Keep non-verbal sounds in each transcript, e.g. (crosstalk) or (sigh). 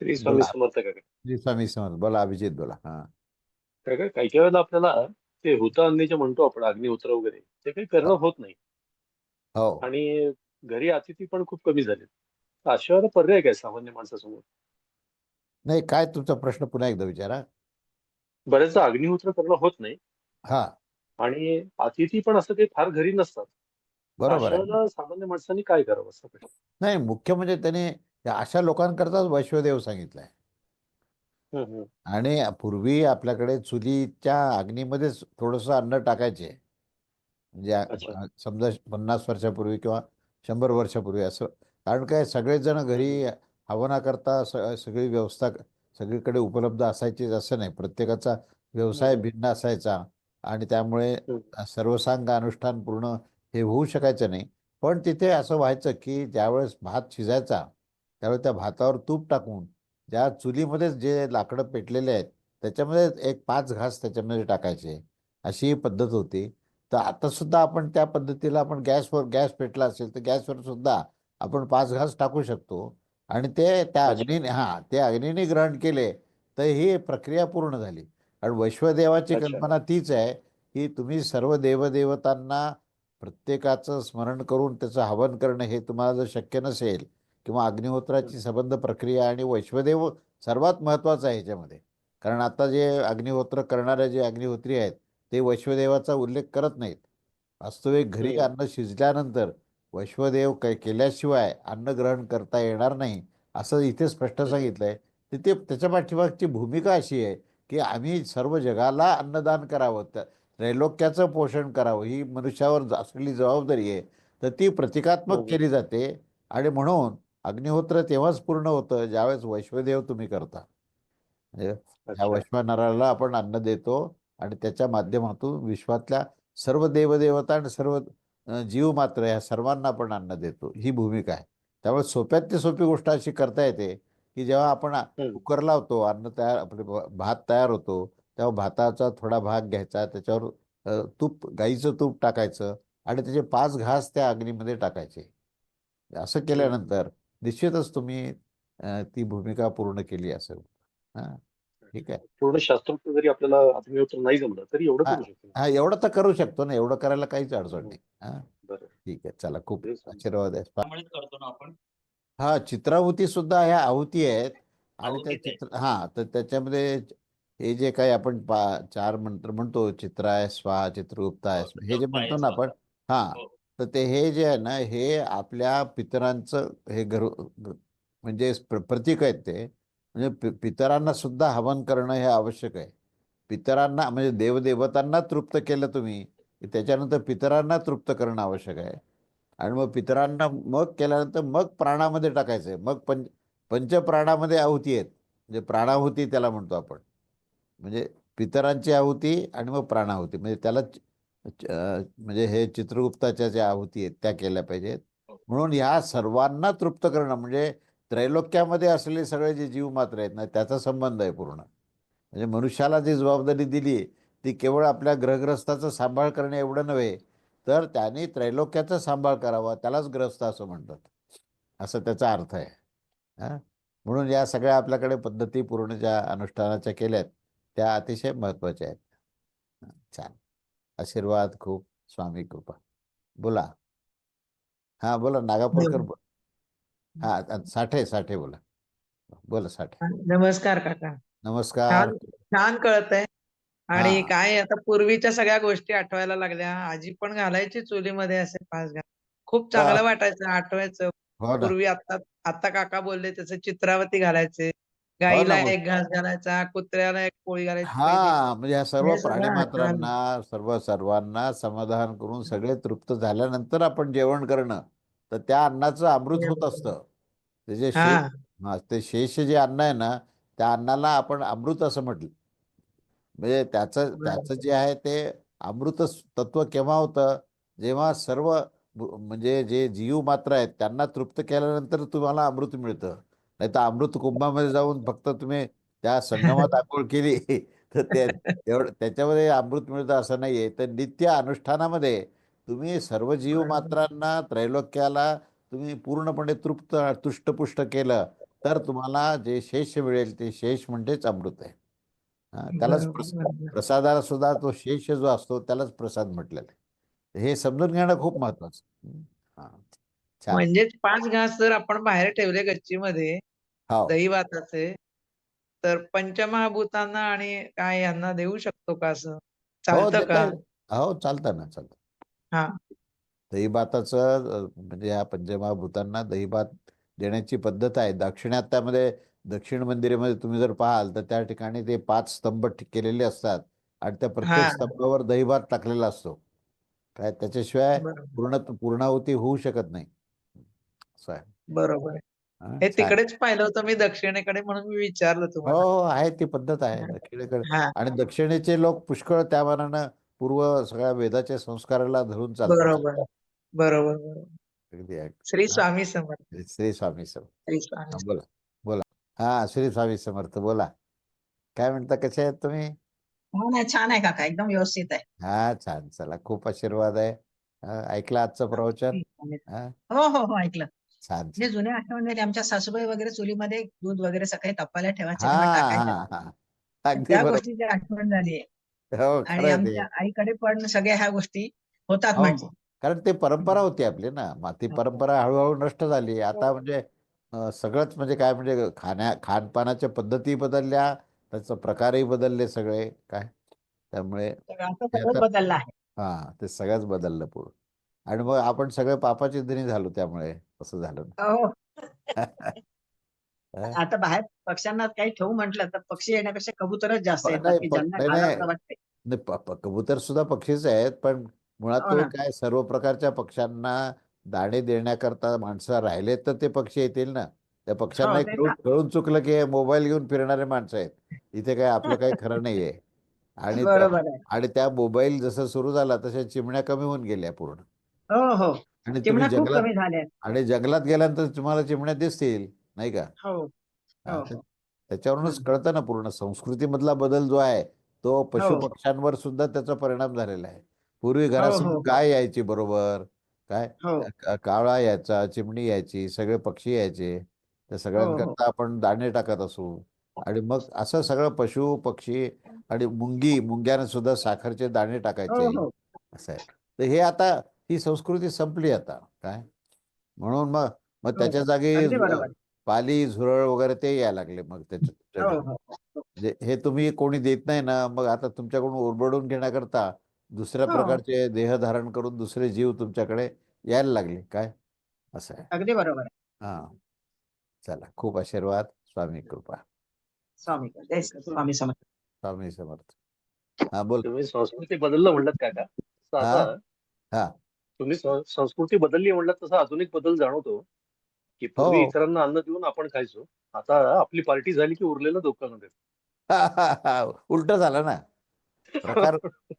श्री स्वामी समर्थ काका. श्री स्वामी समर्थ. बोला अभिजित बोला. हा. काका काही काही वेळेला आपल्याला ते होतं जे म्हणतो आपण अग्निहोत्र वगैरे ते काही करणं होत नाही. हो. आणि घरी अतिथी पण खूप कमी झाले अशा वेळेला पर्याय काय सामान्य माणसासमोर? नाही काय तुमचा प्रश्न पुन्हा एकदा विचारा. बऱ्याचदा अग्निहोत्र करणं होत नाही. हा. आणि अतिथी पण असं काही फार घरी नसतात. बरोबर अशा आहे. वेळेला सामान्य माणसांनी काय करावं असं. नाही मुख्य म्हणजे त्याने या अशा लोकांकरताच वैश्वदेव सांगितलंय. आणि पूर्वी आपल्याकडे चुलीच्या अग्नीमध्येच थोडंसं अन्न टाकायचे. म्हणजे समजा पन्नास वर्षापूर्वी किंवा शंभर वर्षापूर्वी असं. कारण काय सगळेच जण घरी हवनाकरता सगळी व्यवस्था सगळीकडे उपलब्ध असायचीच असं नाही. प्रत्येकाचा व्यवसाय. भिन्न असायचा. आणि त्यामुळे. सर्वसांग अनुष्ठान पूर्ण हे होऊ शकायचं नाही. पण तिथे असं व्हायचं की ज्यावेळेस भात शिजायचा त्यावेळेस त्या भातावर तूप टाकून ज्या चुलीमध्येच जे लाकडं पेटलेले आहेत त्याच्यामध्ये एक पाच घास त्याच्यामध्ये टाकायचे अशी ही पद्धत होती तर आता सुद्धा आपण त्या पद्धतीला आपण गॅसवर गॅस पेटला असेल तर गॅसवर सुद्धा आपण पाच घास टाकू शकतो आणि ते त्या. अग्नीने हां ते अग्नीने ग्रहण केले तर ही प्रक्रिया पूर्ण झाली कारण वैश्वदेवाची. कल्पना तीच आहे की तुम्ही सर्व देवदेवतांना प्रत्येकाचं स्मरण करून त्याचं हवन करणं हे तुम्हाला जर शक्य नसेल किंवा अग्निहोत्राची संबंध प्रक्रिया आणि वैश्वदेव सर्वात महत्त्वाचं आहे ह्याच्यामध्ये कारण आता जे अग्निहोत्र करणारे जे अग्निहोत्री आहेत ते वैश्वदेवाचा उल्लेख करत नाहीत वास्तविक घरी. अन्न शिजल्यानंतर वैश्वदेव काय केल्याशिवाय अन्न ग्रहण करता येणार नाही असं इथे स्पष्ट हम्म. सांगितलंय तिथे त्याच्या पाठीमागची भूमिका अशी आहे की आम्ही सर्व जगाला अन्नदान करावं त्या त्रैलोक्याचं पोषण करावं ही मनुष्यावर असलेली जबाबदारी आहे तर ती प्रतिकात्मक. केली जाते आणि म्हणून अग्निहोत्र तेव्हाच पूर्ण होतं ज्यावेळेस वैश्वदेव तुम्ही करता. म्हणजे या अच्छा. वैश्वनराला आपण अन्न देतो आणि त्याच्या माध्यमातून विश्वातल्या सर्व देवदेवता आणि सर्व जीव मात्र या सर्वांना आपण अन्न देतो. ही भूमिका आहे. त्यामुळे सोप्यात ती सोपी गोष्ट अशी करता येते की जेव्हा आपण. कुकर लावतो अन्न तयार आपले भात तयार होतो तेव्हा भाताचा थोडा भाग घ्यायचा त्याच्यावर तूप गाईचं तूप टाकायचं आणि त्याचे पाच घास त्या अग्नीमध्ये टाकायचे. असं केल्यानंतर निश्चितच तुम्ही ती भूमिका पूर्ण केली असेल हां ठीक आहे पूर्ण शास्त्रोक्त जरी आपल्याला अग्निहोत्र नाही जमलं तरी एवढं हा. करू शकतो हा एवढं तर करू शकतो ना एवढं करायला काहीच अडचण नाही हा बरं ठीक आहे चला खूप. आशीर्वाद आहे हा चित्राहुती सुद्धा ह्या आहुती आहेत आणि त्या. चित्र हा तर त्याच्यामध्ये हे जे काही आपण चार मंत्र म्हणतो चित्राय स्वा चित्रगुप्ताय हो, स्वा, हे जे चित्रगुप्ताय म्हणतो ना आपण स्वाहा. हा हो. तर ते हे जे आहे ना हे आपल्या पितरांचं हे घर म्हणजे प्र- प्रतीक आहेत ते. म्हणजे पि- पितरांना सुद्धा हवन करणं हे आवश्यक आहे. पितरांना म्हणजे देवदेवतांना तृप्त केलं तुम्ही की त्याच्यानंतर पितरांना तृप्त करणं आवश्यक आहे. आणि मग पितरांना मग केल्यानंतर मग प्राणामध्ये टाकायचं आहे. मग पंच पंचप्राणामध्ये आहुती आहेत. म्हणजे प्राणाहुती त्याला म्हणतो आपण. म्हणजे पितरांची आहुती आणि मग प्राणाहुती. म्हणजे त्याला म्हणजे हे चित्रगुप्ताच्या ज्या आहुती आहेत त्या केल्या पाहिजेत. म्हणून ह्या सर्वांना तृप्त करणं म्हणजे त्रैलोक्यामध्ये असलेले सगळे जे जीव मात्र आहेत ना त्याचा संबंध आहे पूर्ण. म्हणजे मनुष्याला जी जबाबदारी दिली ती केवळ आपल्या ग्रहग्रस्ताचा सांभाळ करणे एवढं नव्हे तर त्याने त्रैलोक्याचा सांभाळ करावा त्यालाच ग्रस्त असं म्हणतात. असं त्याचा अर्थ आहे. हां? म्हणून या सगळ्या आपल्याकडे पद्धती पूर्ण ज्या अनुष्ठानाच्या केल्यात त्या अतिशय महत्त्वाच्या आहेत. हं, छान. आशीर्वाद खूप स्वामी कृपा. बोला. हां बोला नागापूरकर बोल. हां साठे साठे बोला. बोला साठे. नमस्कार काका. नमस्कार. छान कळत आहे आणि. काय आता पूर्वीच्या सगळ्या गोष्टी आठवायला लागल्या. आजी पण घालायची चुलीमध्ये असे पाच घास. खूप चांगलं वाटायचं आठवायचं. हो पूर्वी आता आता काका बोलले तसं चित्रावती घालायचे. गाईला मग. एक घास घालायचा कुत्र्याला एक पोळी घालायची पहिली. हा म्हणजे ह्या सर्व हे सगळं प्राणीमात्रांना सर्व सर्वांना समाधान करून सगळे तृप्त झाल्यानंतर आपण जेवण करणं तर त्या अन्नाचं अमृत होत असतं. ते जे हा. शेष हा ते शेष जे अन्न आहे ना त्या अन्नाला आपण अमृत असं म्हटलं. म्हणजे त्याचं. त्याचं जे आहे ते अमृत स- तत्व केव्हा होतं? जेव्हा सर्व ब- म्हणजे जे जीव मात्र आहेत त्यांना तृप्त केल्यानंतर तुम्हाला अमृत मिळतं. नाही तर अमृत कुंभामध्ये जाऊन फक्त तुम्ही त्या संगमात (laughs) आंघोळ केली तर ते एवढं त्याच्यामध्ये अमृत मिळतं असं नाहीये. तर नित्य अनुष्ठानामध्ये तुम्ही सर्व जीव. मात्रांना त्रैलोक्याला तुम्ही पूर्णपणे तृप्त तुष्टपुष्ट केलं तर तुम्हाला जे शेष मिळेल ते शेष म्हणजेच अमृत आहे. त्यालाच. प्रसादाला सुद्धा तो शेष जो असतो त्यालाच प्रसाद म्हटलेला आहे. हे समजून घेणं खूप महत्वाचं. म्हणजेच पाच घास जर आपण बाहेर ठेवले गच्चीमध्ये हो. दही भाताचे तर पंचमहाभूतांना आणि काय यांना देऊ शकतो का असं? हो चालतं का. हो चालतं ना चालतं. हा. दहीभाताचं म्हणजे ह्या पंचमहाभूतांना दहीभात देण्याची पद्धत आहे. दाक्षिणात्यामध्ये दक्षिण मंदिरामध्ये तुम्ही जर पाहाल तर त्या ठिकाणी ते पाच स्तंभ केलेले असतात. आणि त्या प्रत्येक. स्तंभावर दहीभात टाकलेला असतो. काय? त्याच्याशिवाय पूर्ण पूर्णाहुती होऊ शकत नाही. असं आहे. बरोबर. हा, हे. तिकडेच पाहिलं होतं मी दक्षिणेकडे म्हणून मी विचारलं हो तुम्हाला. हो आहे ती पद्धत आहे दक्षिणेकडे. हा. आणि दक्षिणेचे लोक पुष्कळ त्या मानानं पूर्व सगळ्या वेदाच्या संस्काराला धरून चालतात. बरोबर बरोबर बरोबर. अगदी आहे. श्री हा. स्वामी समर्थ. श्री स्वामी समर्थ. श्री स्वामी हा, बोला बोला. हा श्री स्वामी समर्थ बोला. काय म्हणता कसे आहेत तुम्ही? हो छान आहे काका एकदम व्यवस्थित आहे. हा छान चला खूप आशीर्वाद आहे. हा, ऐकलं आजचं प्रवचन? हा. हो हो हो ऐकलं. म्हणजे. जुन्या आठवणी आमच्या सासूबाई वगैरे चुलीमध्ये दूध वगैरे सकाळी तापायला ठेवायचे त्या गोष्टीची आठवण झाली. आहे हो आणि आमच्या आईकडे पण सगळ्या ह्या गोष्टी होतात म्हणजे कारण ते परंपरा होती आपली ना. मग ती हो. परंपरा हळूहळू नष्ट झाली. आता म्हणजे सगळंच म्हणजे काय म्हणजे खाण्या खानपानाच्या पद्धती बदलल्या त्याचं प्रकारही बदलले सगळे. काय? त्यामुळे हा ते सगळंच बदललं पूर्ण. आणि मग आपण सगळे पापाचे धनी झालो त्यामुळे. असं झालं हो. (laughs) आता बाहेर पक्ष्यांना काही ठेवू म्हटलं तर पक्षी येण्यापेक्षा कबूतरच जास्त येतात नाही, की पण- ज्यांना नाही, खायला नाही. वाटते नाही प- प- कबूतर सुद्धा पक्षीच आहेत पण मुळात हो तो ना. काय सर्व प्रकारच्या पक्ष्यांना दाणे देण्याकरता माणसं राहिले तर ते पक्षी येतील ना. त्या पक्ष्यांना हो, ते कळून चुकलं की हे मोबाईल घेऊन फिरणारे माणसं आहेत. इथे काय आपलं काही खरं नाहीये आणि त्या- बरोबर आहे. आणि त्या मोबाईल जसं सुरू झाला तशा चिमण्या कमी होऊन गेल्या पूर्ण. हो हो. आणि तुम्ही खूप जंगलात कमी झाल्या आहेत. आणि जंगलात गेल्यानंतर तुम्हाला चिमण्या दिसतील नाही का हो हा, हो तर हो त्याच्यावरूनच हम्म. कळतं ना पूर्ण संस्कृतीमधला बदल जो आहे तो पशु हो. पक्ष्यांवर सुद्धा त्याचा परिणाम झालेला आहे पूर्वी हो, घरासमोर हो. गाय यायची बरोबर काय हो का- कावळा यायचा चिमणी यायची सगळे पक्षी यायचे त्या हो. सगळ्यांकरता आपण दाणे टाकत असू आणि मग असं सगळं पशु पक्षी आणि मुंगी मुंग्याने सुद्धा साखरचे दाणे हो टाकायचे हो असं आहे तर हे आता ही संस्कृती संपली आता काय? म्हणून मग मग हो. त्याच्या जागी पाली झुरळ वगैरे ते यायला लागले मग त्याच्या हो हो. म्हणजे हे तुम्ही कोणी देत नाही ना मग आता तुमच्याकडून ओरबडून घेण्याकरता दुसऱ्या. प्रकारचे देह धारण करून दुसरे जीव तुमच्याकडे यायला लागले काय? असं आहे. अगदी बरोबर आहे. हा. चला खूप आशीर्वाद स्वामी कृपा. स्वामी स्वामी समर्थ. स्वामी समर्थ. हा बोल. तुम्ही संस्कृती बदललं म्हणलात काका. तसं हा. तुम्ही संस्कृती बदलली म्हणलात तसा आधुनिक बदल जाणवतो. की पूर्वी हो. इतरांना अन्न देऊन आपण खायचो. आता आपली पार्टी झाली की उरलेलं लोकांना देतो उलट झाला ना. प्रकार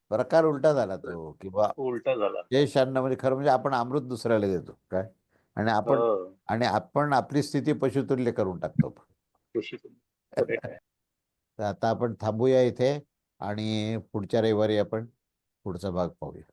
प्रकार उलटा झाला तो. किंवा (laughs) उलटा झाला. शेष अन्न म्हणजे खरं म्हणजे आपण अमृत दुसऱ्याला देतो. काय? आणि आपण हो, आणि आपण आपली स्थिती पशुतुल्य करून टाकतो. (laughs) आता आपण थांबूया इथे आणि पुढच्या रविवारी आपण पुढचा भाग पाहूया.